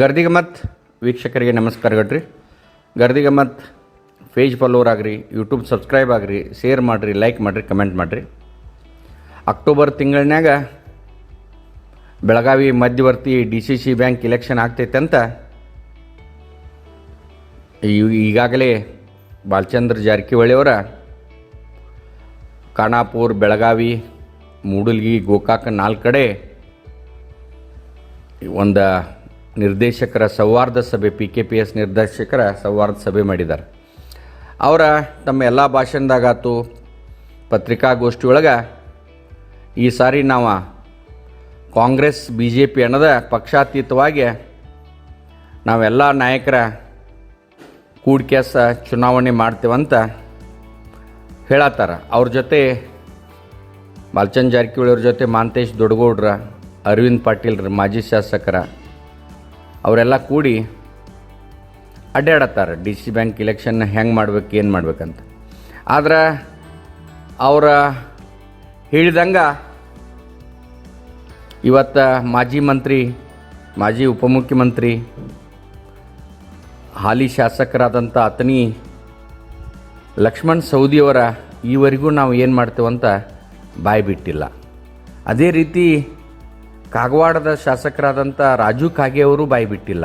ಗರ್ದಿಗಮತ್ ವೀಕ್ಷಕರಿಗೆ ನಮಸ್ಕಾರಗಳ್ರಿ Gardigammat page follower ಆಗಿರಿ ಯೂಟ್ಯೂಬ್ ಸಬ್ಸ್ಕ್ರೈಬ್ ಆಗಿರಿ ಶೇರ್ ಮಾಡಿರಿ ಲೈಕ್ ಮಾಡಿರಿ ಕಮೆಂಟ್ ಮಾಡಿರಿ. ಅಕ್ಟೋಬರ್ ತಿಂಗಳನ್ಯಾಗ ಬೆಳಗಾವಿ ಮಧ್ಯವರ್ತಿ D C C bank election ಆಗ್ತೈತೆ ಅಂತ ಈಗಾಗಲೇ ಬಾಲಚಂದ್ರ ಜಾರಕಿಹೊಳಿಯವರ ಖಾನಾಪುರ್, ಬೆಳಗಾವಿ, ಮೂಡಲ್ಗಿ, ಗೋಕಾಕ ನಾಲ್ಕು ಕಡೆ ಒಂದು ನಿರ್ದೇಶಕರ ಸೌಹಾರ್ದ ಸಭೆ ಪಿ ಕೆ ಪಿ ಎಸ್ ನಿರ್ದೇಶಕರ ಸೌಹಾರ್ದ ಸಭೆ ಮಾಡಿದ್ದಾರೆ. ಅವರ ತಮ್ಮ ಎಲ್ಲ ಭಾಷಣದಾಗಾತು ಪತ್ರಿಕಾಗೋಷ್ಠಿ ಒಳಗೆ ಈ ಸಾರಿ ನಾವು ಕಾಂಗ್ರೆಸ್ ಬಿ ಜೆ ಪಿ ಅನ್ನೋದ ಪಕ್ಷಾತೀತವಾಗಿ ನಾವೆಲ್ಲ ನಾಯಕರ ಕೂಡ್ಕೆಸ ಚುನಾವಣೆ ಮಾಡ್ತೇವಂತ ಹೇಳತ್ತಾರ. ಅವ್ರ ಜೊತೆ ಬಾಲಚಂದ್ ಜಾರಕಿಹೊಳಿ ಅವ್ರ ಜೊತೆ ಮಾಂತೇಶ್ ದೊಡ್ಡಗೌಡ್ರ ಅರವಿಂದ್ ಪಾಟೀಲ್ರ ಮಾಜಿ ಶಾಸಕರ ಅವರೆಲ್ಲ ಕೂಡಿ ಅಡ್ಡಾಡತ್ತಾರೆ. ಡಿ ಸಿ ಬ್ಯಾಂಕ್ ಇಲೆಕ್ಷನ್ ಹೆಂಗೆ ಮಾಡ್ಬೇಕು, ಏನು ಮಾಡ್ಬೇಕಂತ. ಆದ್ರೆ ಅವರ ಹೇಳಿದಂಗೆ ಇವತ್ತು ಮಾಜಿ ಮಂತ್ರಿ, ಮಾಜಿ ಉಪಮುಖ್ಯಮಂತ್ರಿ, ಹಾಲಿ ಶಾಸಕರಾದಂಥ ಅತನಿ ಲಕ್ಷ್ಮಣ್ ಸೌದಿಯವರ ಈವರೆಗೂ ನಾವು ಏನು ಮಾಡ್ತೇವಂತ ಬಾಯಿ ಬಿಟ್ಟಿಲ್ಲ ಅದೇ ರೀತಿ ಕಾಗವಾಡದ ಶಾಸಕರಾದಂಥ ರಾಜು ಕಾಗೆ ಅವರು ಬಾಯಿ ಬಿಟ್ಟಿಲ್ಲ.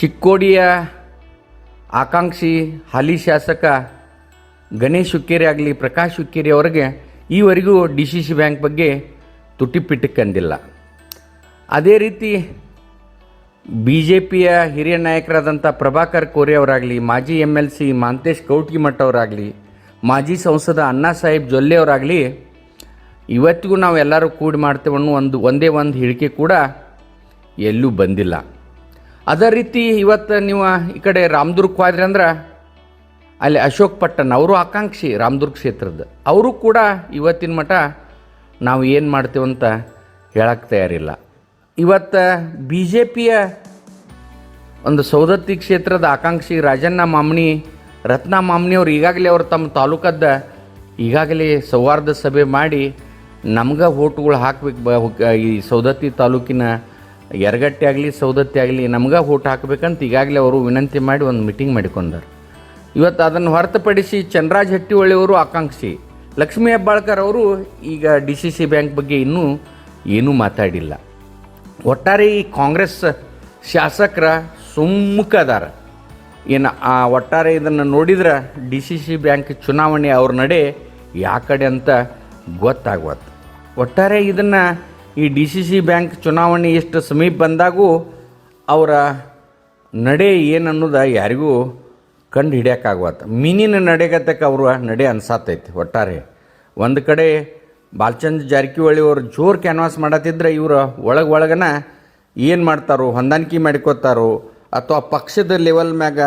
ಚಿಕ್ಕೋಡಿಯ ಆಕಾಂಕ್ಷಿ ಹಾಲಿ ಶಾಸಕ ಗಣೇಶ್ ಹುಕ್ಕೇರಿ ಆಗಲಿ ಪ್ರಕಾಶ್ ಹುಕ್ಕೇರಿ ಅವರಿಗೆ ಈವರೆಗೂ ಡಿ ಸಿ ಸಿ ಬ್ಯಾಂಕ್ ಬಗ್ಗೆ ತುಟಿ ಪಿಟಕ್ಕಂದಿಲ್ಲ ಅದೇ ರೀತಿ ಬಿ ಜೆ ಪಿಯ ಹಿರಿಯ ನಾಯಕರಾದಂಥ ಪ್ರಭಾಕರ್ ಕೋರೆ ಅವರಾಗಲಿ, ಮಾಜಿ M L C Mahantesh Kautagimath ಅವರಾಗಲಿ, ಮಾಜಿ ಸಂಸದ ಅಣ್ಣಾ ಸಾಹೇಬ್ ಜೊಲ್ಲೆ ಅವರಾಗಲಿ ಇವತ್ತಿಗೂ ನಾವು ಎಲ್ಲರೂ ಕೂಡಿ ಮಾಡ್ತೇವೆ ಅನ್ನೋ ಒಂದು ಒಂದೇ ಒಂದು ಹೇಳಿಕೆ ಕೂಡ ಎಲ್ಲೂ ಬಂದಿಲ್ಲ. ಅದೇ ರೀತಿ ಇವತ್ತು ನೀವು ಈ ಕಡೆ ರಾಮದುರ್ಗಕ್ಕೆ ಹೋದ್ರಿ ಅಂದ್ರೆ ಅಲ್ಲಿ ಅಶೋಕ್ ಪಟ್ಟಣ, ಅವರು ಆಕಾಂಕ್ಷಿ ರಾಮದುರ್ಗ ಕ್ಷೇತ್ರದ ಅವರು ಕೂಡ ಇವತ್ತಿನ ಮಠ ನಾವು ಏನು ಮಾಡ್ತೇವಂತ ಹೇಳಕ್ಕೆ ತಯಾರಿಲ್ಲ. ಇವತ್ತು ಬಿ ಜೆ ಪಿಯ ಒಂದು ಸೌದತ್ತಿ ಕ್ಷೇತ್ರದ ಆಕಾಂಕ್ಷಿ ರಾಜಣ್ಣ ಮಾಮ್ನಿ, ರತ್ನ ಮಾಮನಿಯವ್ರು ಈಗಾಗಲೇ ಅವರು ತಮ್ಮ ತಾಲೂಕದ ಈಗಾಗಲೇ ಸೌಹಾರ್ದ ಸಭೆ ಮಾಡಿ ನಮ್ಗೆ ಓಟ್ಗಳು ಹಾಕ್ಬೇಕು ಬ ಈ ಸೌದತ್ತಿ ತಾಲೂಕಿನ ಯರಗಟ್ಟೆ ಆಗಲಿ, ಸೌದತ್ತಿ ಆಗಲಿ ನಮ್ಗೆ ಓಟ್ ಹಾಕ್ಬೇಕಂತ ಈಗಾಗಲೇ ಅವರು ವಿನಂತಿ ಮಾಡಿ ಒಂದು ಮೀಟಿಂಗ್ ಮಾಡಿಕೊಂಡರು. ಇವತ್ತು ಅದನ್ನು ಹೊರತುಪಡಿಸಿ ಚಂದ್ರಾಜ್ ಹಟ್ಟಿಹೊಳಿಯವರು ಆಕಾಂಕ್ಷಿ. ಲಕ್ಷ್ಮೀ ಹೆಬ್ಬಾಳ್ಕರ್ ಅವರು ಈಗ ಡಿ ಸಿ ಸಿ ಬ್ಯಾಂಕ್ ಬಗ್ಗೆ ಇನ್ನೂ ಏನೂ ಮಾತಾಡಿಲ್ಲ. ಒಟ್ಟಾರೆ ಈ ಕಾಂಗ್ರೆಸ್ ಶಾಸಕರ ಸುಮ್ಮುಖದಾರ. ಏನು ಆ ಒಟ್ಟಾರೆ ಇದನ್ನು ನೋಡಿದ್ರೆ ಡಿ ಸಿ ಸಿ ಬ್ಯಾಂಕ್ ಚುನಾವಣೆ ಅವ್ರ ನಡೆ ಯಾ ಕಡೆ ಅಂತ ಗೊತ್ತಾಗ್ವತ್ತು ಒಟ್ಟಾರೆ ಇದನ್ನು ಈ ಡಿ ಸಿ ಸಿ ಬ್ಯಾಂಕ್ ಚುನಾವಣೆ ಎಷ್ಟು ಸಮೀಪ ಬಂದಾಗೂ ಅವರ ನಡೆ ಏನು ಅನ್ನೋದು ಯಾರಿಗೂ ಕಂಡು ಹಿಡಿಯೋಕ್ಕಾಗುವತ್ತ ಮೀನಿನ ನಡೆಗತಕ್ಕೆ ಅವರು ನಡೆ ಅನ್ಸಾತೈತಿ ಒಟ್ಟಾರೆ. ಒಂದು ಕಡೆ ಬಾಲಚಂದ್ರ ಜಾರಕಿಹೊಳಿ ಅವರು ಜೋರು ಕ್ಯಾನ್ವಾಸ್ ಮಾಡತ್ತಿದ್ರೆ ಇವರು ಒಳಗೆ ಒಳಗನ ಏನು ಮಾಡ್ತಾರೋ, ಹೊಂದಾಣಿಕೆ ಮಾಡ್ಕೋತಾರೋ, ಅಥವಾ ಪಕ್ಷದ ಲೆವೆಲ್ ಮ್ಯಾಗ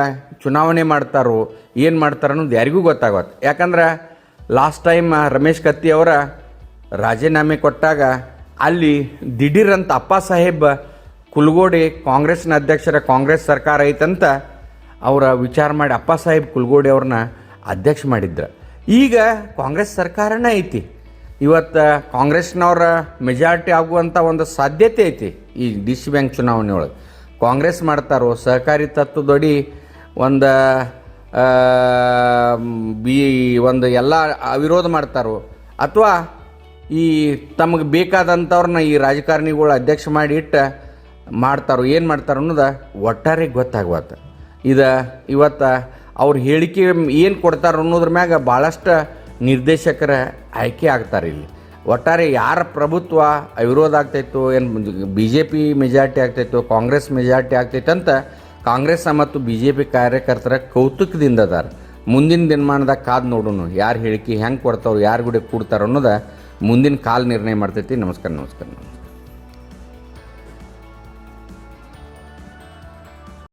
ಚುನಾವಣೆ ಮಾಡ್ತಾರೋ, ಏನು ಮಾಡ್ತಾರೋ ಅನ್ನೋದು ಯಾರಿಗೂ ಗೊತ್ತಾಗತ್ತೆ ಯಾಕಂದ್ರೆ ಲಾಸ್ಟ್ ಟೈಮ್ ರಮೇಶ್ ಕತ್ತಿ ಅವರ ರಾಜೀನಾಮೆ ಕೊಟ್ಟಾಗ ಅಲ್ಲಿ ದಿಢೀರಂತ ಅಪ್ಪ ಸಾಹೇಬ್ ಕುಲ್ಗೋಡಿ ಕಾಂಗ್ರೆಸ್ನ ಅಧ್ಯಕ್ಷರ ಕಾಂಗ್ರೆಸ್ ಸರ್ಕಾರ ಐತಂತ ಅವರ ವಿಚಾರ ಮಾಡಿ ಅಪ್ಪ ಸಾಹೇಬ್ ಕುಲ್ಗೋಡಿ ಅವ್ರನ್ನ ಅಧ್ಯಕ್ಷ ಮಾಡಿದ್ರು. ಈಗ ಕಾಂಗ್ರೆಸ್ ಸರ್ಕಾರನೇ ಐತಿ. ಇವತ್ತು ಕಾಂಗ್ರೆಸ್ನವ್ರ ಮೆಜಾರಿಟಿ ಆಗುವಂಥ ಒಂದು ಸಾಧ್ಯತೆ ಐತಿ ಈ ಡಿ ಸಿ ಬ್ಯಾಂಕ್ ಚುನಾವಣೆ ಒಳಗೆ ಕಾಂಗ್ರೆಸ್ ಮಾಡ್ತಾರೋ ಸಹಕಾರಿ ತತ್ವದೊಡಿ ಒಂದು ಬಿ ಒಂದು ಎಲ್ಲ ಅವಿರೋಧ ಮಾಡ್ತಾರೋ ಅಥವಾ ಈ ತಮಗೆ ಬೇಕಾದಂಥವ್ರನ್ನ ಈ ರಾಜಕಾರಣಿಗಳು ಅಧ್ಯಕ್ಷ ಮಾಡಿ ಇಟ್ಟು ಮಾಡ್ತಾರೋ, ಏನು ಮಾಡ್ತಾರೋ ಅನ್ನೋದು ಒಟ್ಟಾರೆ ಗೊತ್ತಾಗ್ಬಾರ್ದು ಇದು ಇವತ್ತು ಅವ್ರ ಹೇಳಿಕೆ ಏನು ಕೊಡ್ತಾರೋ ಅನ್ನೋದ್ರ ಮ್ಯಾಗ ಭಾಳಷ್ಟು ನಿರ್ದೇಶಕರ ಆಯ್ಕೆ ಆಗ್ತಾರೆ ಇಲ್ಲಿ. ಒಟ್ಟಾರೆ ಯಾರ ಪ್ರಭುತ್ವ ಅವಿರೋಧ ಆಗ್ತಾಯಿತ್ತು ಏನು ಬಿ ಜೆ ಪಿ ಮೆಜಾರಿಟಿ ಆಗ್ತಾಯಿತ್ತು ಕಾಂಗ್ರೆಸ್ ಮೆಜಾರಿಟಿ ಆಗ್ತೈತೆ ಅಂತ ಕಾಂಗ್ರೆಸ್ ಮತ್ತು ಬಿ ಜೆ ಪಿ ಕಾರ್ಯಕರ್ತರ ಕೌತುಕದಿಂದ ಅದಾರ. ಮುಂದಿನ ದಿನಮಾನದಾಗ ಕಾದು ನೋಡೋಣ ಯಾರು ಹೇಳಿಕೆ ಹೆಂಗೆ ಕೊಡ್ತಾರೋ, ಯಾರು ಗುಡಿ ಕೂಡ್ತಾರೋ ಅನ್ನೋದು ಮುಂದಿನ ಕಾಲ ನಿರ್ಣಯ ಮಾಡ್ತೈತಿ. ನಮಸ್ಕಾರ ನಮಸ್ಕಾರ